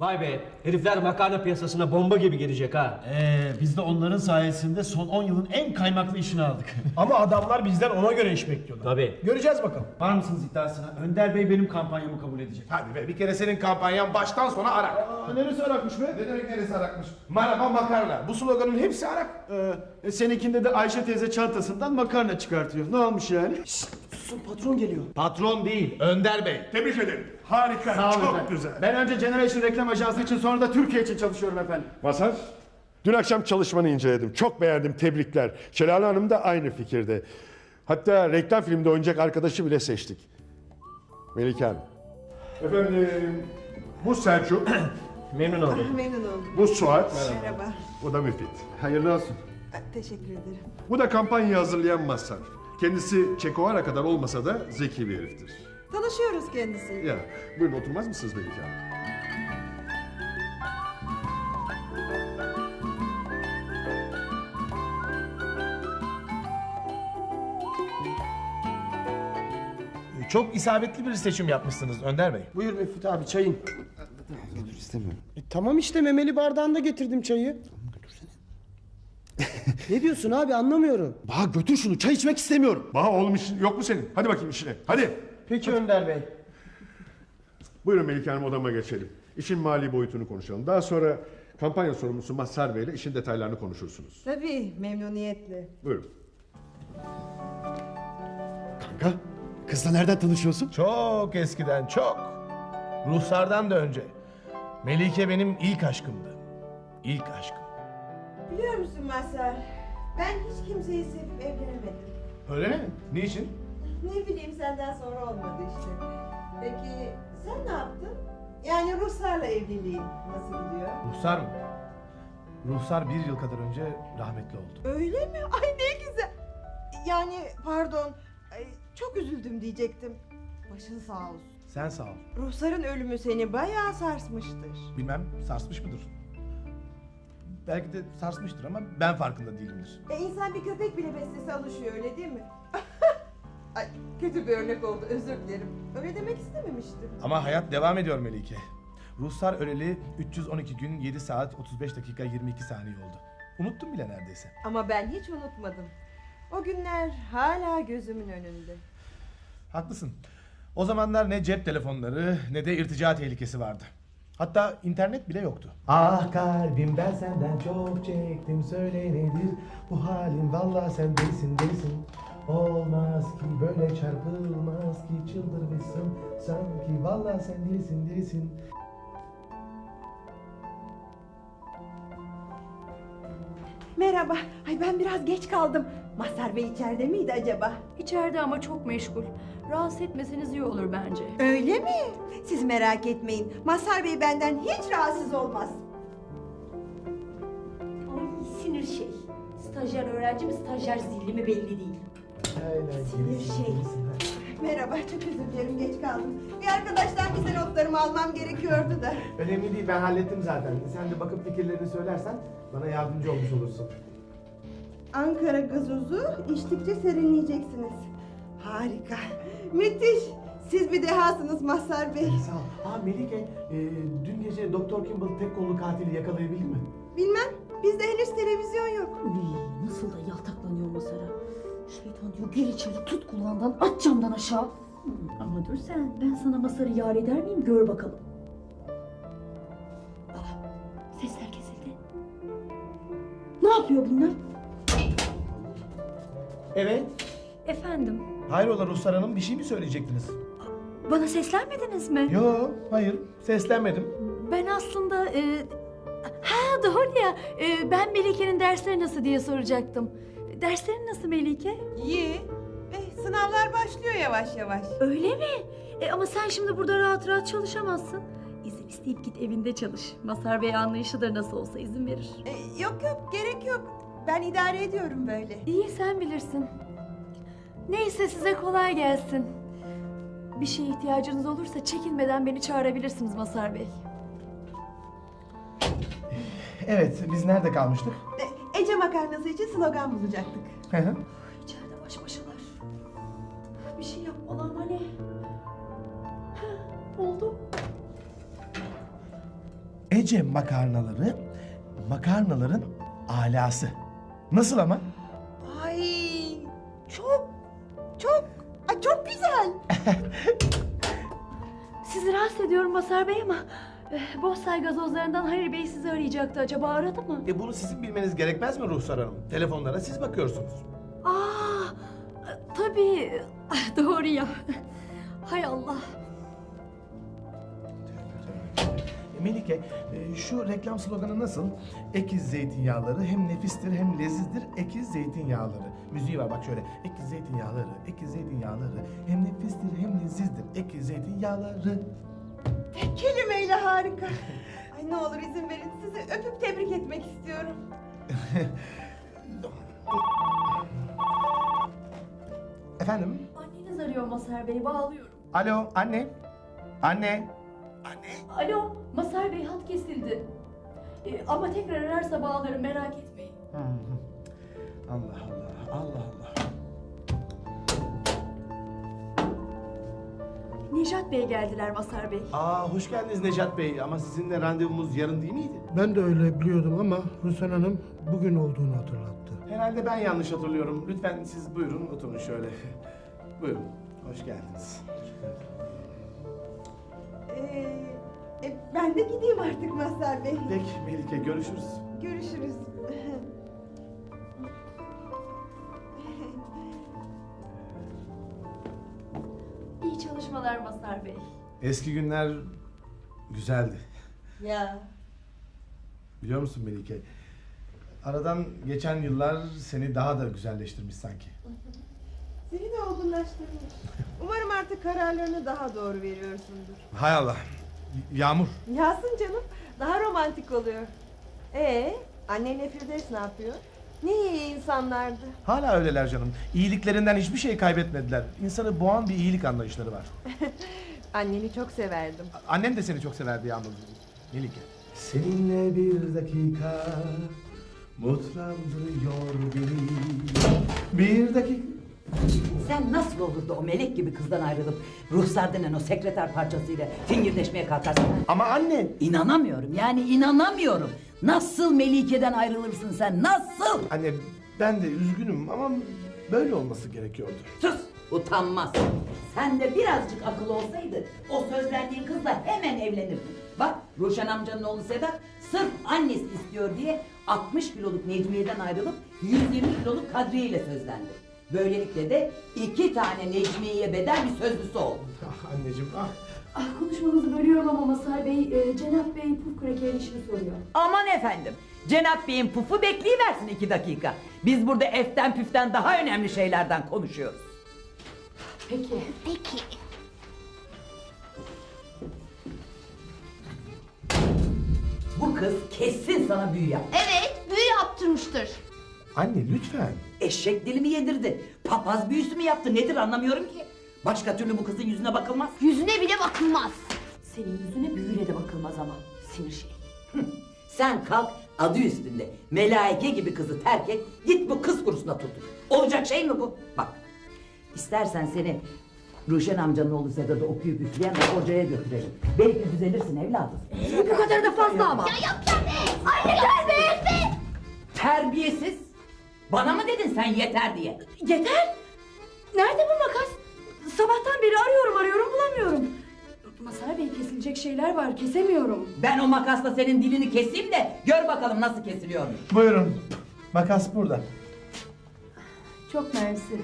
Vay be herifler makarna piyasasına bomba gibi girecek ha. Ee, biz de onların sayesinde son 10 yılın en kaymaklı işini aldık. Ama adamlar bizden ona göre iş bekliyorlar. Tabii. Göreceğiz bakalım. Var mısınız iddiasına? Önder Bey benim kampanyamı kabul edecek. Hadi be bir kere senin kampanyan baştan sona Arak. Aa, neresi arakmış be? Ne demek neresi Arak'mış? Merhaba makarna. Bu sloganın hepsi Arak. Ee, seninkinde de Ayşe teyze çantasından makarna çıkartıyor. Ne olmuş yani? Susun patron geliyor. Patron değil, Önder Bey. Tebrik ederim. Harika, Sağ olun çok efendim. güzel. Ben önce Generation Reklam Ajansı için sonra da Türkiye için çalışıyorum efendim. Masar? Dün akşam çalışmanı inceledim. Çok beğendim, tebrikler. Şelale Hanım da aynı fikirde. Hatta reklam filmde oynayacak arkadaşı bile seçtik. Melike Hanım. Efendim, bu Selçuk, Memnun oldum. Memnun oldum. bu Suat, Merhaba. bu da Müfit. Hayırlı olsun. Teşekkür ederim. Bu da kampanyayı hazırlayan Mazhar. Kendisi Çekovara kadar olmasa da zeki bir heriftir. Tanışıyoruz kendisiyle. Ya, buyurun oturmaz mısınız Melike Hanım? Çok isabetli bir seçim yapmışsınız Önder Bey. Buyur Müfit abi çayın. E, tamam işte memeli bardağında getirdim çayı. Ne diyorsun abi anlamıyorum. Baha götür şunu çay içmek istemiyorum. Baha oğlum işin yok mu senin? Hadi bakayım işine. Hadi. Peki Önder Bey. Buyurun Melike Hanım odama geçelim. İşin mali boyutunu konuşalım. Daha sonra kampanya sorumlusu Mazhar Bey ile işin detaylarını konuşursunuz. Tabii memnuniyetle. Buyurun. Kanka kızla nereden tanışıyorsun? Çok eskiden çok. Ruhsardan da önce. Melike benim ilk aşkımdı. İlk aşkım. Biliyor musun Mazhar? Ben hiç kimseyi sevip evlenemedim. Öyle mi? Niçin? Ne bileyim senden sonra olmadı işte. Peki sen ne yaptın? Yani Ruslarla evliliğin nasıl gidiyor? Ruhsar mı? Ruhsar bir yıl kadar önce rahmetli oldu. Öyle mi? Ay ne güzel. Yani pardon. Ay, çok üzüldüm diyecektim. Başın sağ olsun. Sen sağ ol. Ruhsarın ölümü seni bayağı sarsmıştır. Bilmem sarsmış mıdır? Belki de sarsmıştır ama ben farkında değilimdir. E insan bir köpek bile beslese alışıyor öyle değil mi? Ay kötü bir örnek oldu özür dilerim. Öyle demek istememiştim. Ama hayat devam ediyor Melike. Ruhsar öleli 312 gün 7 saat 35 dakika 22 saniye oldu. Unuttum bile neredeyse. Ama ben hiç unutmadım. O günler hala gözümün önünde. Haklısın. O zamanlar ne cep telefonları ne de irtica tehlikesi vardı. Hatta internet bile yoktu. Ah kalbim ben senden çok çektim söyle nedir bu halin valla sen delisin delisin Olmaz ki böyle çarpılmaz ki çıldırmışsın sanki valla sen delisin delisin Merhaba. Ay ben biraz geç kaldım. Mazhar Bey içeride miydi acaba? İçeride ama çok meşgul. Rahatsız etmeseniz iyi olur bence. Öyle mi? Siz merak etmeyin. Mazhar Bey benden hiç rahatsız olmaz. Ay sinir şey. Stajyer öğrenci mi stajyer zilli mi belli değil. Sinir şey. Merhaba, çok özür dilerim geç kaldım. Bir arkadaştan bize notlarımı almam gerekiyordu da. Önemli değil ben hallettim zaten sen de bakıp fikirlerini söylersen bana yardımcı olmuş olursun Ankara gazozu içtikçe serinleyeceksiniz. Harika, müthiş. Siz bir dehasınız Mazhar Bey. Sağ ol. Aa Melike e, dün gece Doktor Kimball tek kollu katili yakalayabildin mi? Bilmem, bizde henüz televizyon yok. Uy, nasıl da yaltaklanıyor masara. Şeytan diyor gir içeri tut kulağından at camdan aşağı. Hmm, Ama dur sen ben sana masarı yar eder miyim gör bakalım. Aa, sesler kesildi. Ne yapıyor bunlar? Evet. Efendim Hayrola Ruhsar Hanım bir şey mi söyleyecektiniz? bana seslenmediniz mi? Yo hayır seslenmedim. Ben aslında... E... Ha doğru ya. e, ben Melike'nin dersleri nasıl diye soracaktım. Derslerin nasıl Melike? İyi. Eh, sınavlar başlıyor yavaş yavaş. Öyle mi? E, ama sen şimdi burada rahat rahat çalışamazsın. İzin isteyip git evinde çalış. Masar Bey anlayışıdır nasıl olsa izin verir. Eh, yok yok, gerek yok. Ben idare ediyorum böyle. İyi sen bilirsin. Neyse size kolay gelsin. Bir şeye ihtiyacınız olursa çekinmeden beni çağırabilirsiniz Masar Bey. Evet biz nerede kalmıştık? Eh, Ece makarnası için slogan bulacaktık. Hı hı. İçeride baş başalar. Bir şey yapmalı ama ne? Heh, Oldu. Ece makarnaları makarnaların alası. Nasıl ama? Ay çok çok ay çok güzel. Sizi rahatsız ediyorum Masar Bey ama... eh, Bozsay gazozlarından Halil Bey sizi arayacaktı. Acaba aradı mı? E bunu sizin bilmeniz gerekmez mi Ruhsar Hanım? Telefonlara siz bakıyorsunuz. Aa, tabii. Ah, Doğru ya. Hay Allah. Melike, e, şu reklam sloganı nasıl? Ekiz zeytinyağları hem nefistir hem lezizdir ekiz zeytinyağları. Müziği var bak şöyle. Ekiz zeytinyağları, ekiz zeytinyağları hem nefistir hem lezizdir ekiz zeytinyağları. Tek kelimeyle harika. Ay ne olur izin verin sizi öpüp tebrik etmek istiyorum. Efendim? Anneniz arıyor Masar Bey. Bağlıyorum. Alo anne? Anne? Alo, Masar Bey hat kesildi. Eh, ama tekrar ararsa bağlarım merak etmeyin. Allah Allah, Allah Allah. Nejat Bey geldiler Masar Bey. Aa hoş geldiniz Necat Bey ama sizinle randevumuz yarın değil miydi? Ben de öyle biliyordum ama Ruslan Hanım bugün olduğunu hatırlattı. Herhalde ben yanlış hatırlıyorum. Lütfen siz buyurun oturun şöyle. buyurun. Hoş geldiniz. Ee, e, ben de gideyim artık Mazhar Bey. Peki Melike görüşürüz. Görüşürüz. İyi çalışmalar Masar Bey. Eski günler güzeldi. ya Biliyor musun Melike? Aradan geçen yıllar seni daha da güzelleştirmiş sanki. seni de olgunlaştırmış. Umarım artık kararlarını daha doğru veriyorsundur. Hay Allah. Yağmur. Yağsın canım. Daha romantik oluyor. Ee, annenle Firdevs ne yapıyor? Ne iyi insanlardı. Hala öyleler canım. İyiliklerinden hiçbir şey kaybetmediler. İnsanı boğan bir iyilik anlayışları var. Anneni çok severdim. Annem de seni çok severdi Yağmur. Melike. Seninle bir dakika mutlandırıyor beni. Bir dakika. Sen nasıl olur da o melek gibi kızdan ayrılıp ruhsar denen o sekreter parçasıyla fingirdeşmeye kalkarsın? Ama anne. İnanamıyorum yani inanamıyorum. Nasıl Melike'den ayrılırsın sen nasıl? Anne ben de üzgünüm ama böyle olması gerekiyordu. Sus utanmaz. Sen de birazcık akıl olsaydı o sözlendiğin kızla hemen evlenirdin. Bak Ruşen amcanın oğlu Sedat sırf annesi istiyor diye 60 kiloluk Necmiye'den ayrılıp 120 kiloluk Kadriye ile sözlendi. Böylelikle de iki tane Necmiye'ye bedel bir sözlüsü oldu. Ah anneciğim ah. Ah konuşmanızı bölüyorum ama Masar Bey, e, Cenap Bey puf krakerin işini soruyor. Aman efendim. Cenap Bey'in pufu bekleyiversin iki dakika. Biz burada eften püften daha önemli şeylerden konuşuyoruz. Peki. Bu kız kesin sana büyü yaptı. Evet, büyü yaptırmıştır. Anne lütfen. Eşek dilimi yedirdi. Papaz büyüsü mü yaptı nedir anlamıyorum ki. Başka türlü bu kızın yüzüne bakılmaz. Yüzüne bile bakılmaz. Senin yüzüne büyüyle de bakılmaz ama. Sinir şey. Sen kalk adı üstünde melaike gibi kızı terk et git bu kız kurusuna tut. Olacak şey mi bu? Bak istersen seni Ruşen amcanın oğlu Sedat'ı okuyup üfleyen hocaya götürelim. Belki düzelirsin evladım. bu kadar da fazla ama. Ya yapacağım ne? Anne terbiyesiz! Terbiyesiz. Bana mı dedin sen yeter diye? Yeter. Nerede bu makas? Sabahtan beri arıyorum arıyorum bulamıyorum. Masar Bey kesilecek şeyler var kesemiyorum. Ben o makasla senin dilini keseyim de gör bakalım nasıl kesiliyormuş. Buyurun. Makas burada. Çok mersi.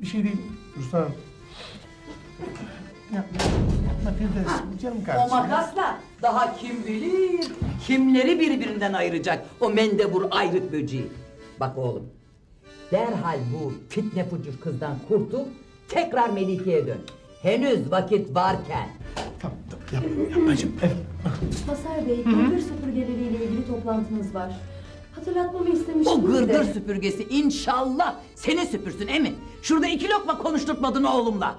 Bir şey değil. Ruslan Hanım. Yapma. Yapma Firdevs. Canım O kardeşim. makasla daha kim bilir kimleri birbirinden ayıracak o mendebur ayrık böceği. Bak oğlum derhal bu fitne fucur kızdan kurtul tekrar Melike'ye dön. Henüz vakit varken. Tamam tamam. Yapma yapmacığım. Evet. Masar Bey gırgır süpürgeleriyle ilgili toplantınız var. Hatırlatmamı istemiştiniz O gırgır de. süpürgesi inşallah seni süpürsün emin. Şurada iki lokma konuşturtmadın oğlumla.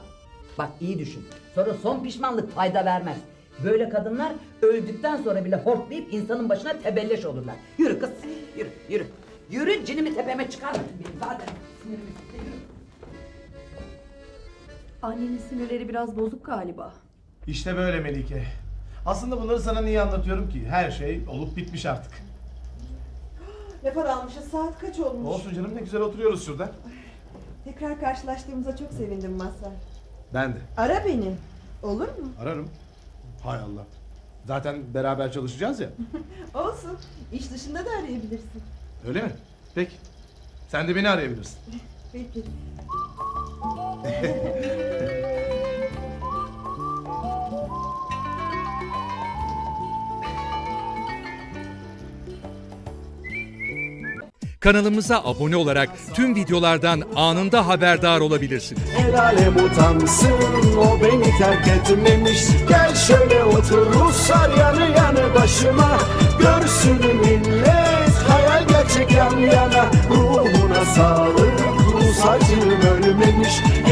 Bak iyi düşün. Sonra son pişmanlık fayda vermez. Böyle kadınlar öldükten sonra bile hortlayıp insanın başına tebelleş olurlar. Yürü kız, yürü, yürü. Yürü cinimi tepeme çıkarma. Benim zaten sinirimi yürü. Annenin sinirleri biraz bozuk galiba. İşte böyle Melike. Aslında bunları sana niye anlatıyorum ki? Her şey olup bitmiş artık. Lafa dalmışız. Saat kaç olmuş? Olsun canım ne güzel oturuyoruz şurada. Tekrar karşılaştığımıza çok sevindim Mazhar. Ben de. Ara beni. Olur mu? Ararım. Hay Allah. Zaten beraber çalışacağız ya. Olsun. İş dışında da arayabilirsin. Öyle mi? Peki. Sen de beni arayabilirsin. Peki. Kanalımıza abone olarak tüm videolardan anında haberdar olabilirsiniz. El alem utansın o beni terk etmemiş Gel şöyle otur Ruslar yanı yanı başıma Görsün millet gerçek yan yana Ruhuna sağlık. Rus acım ölmemiş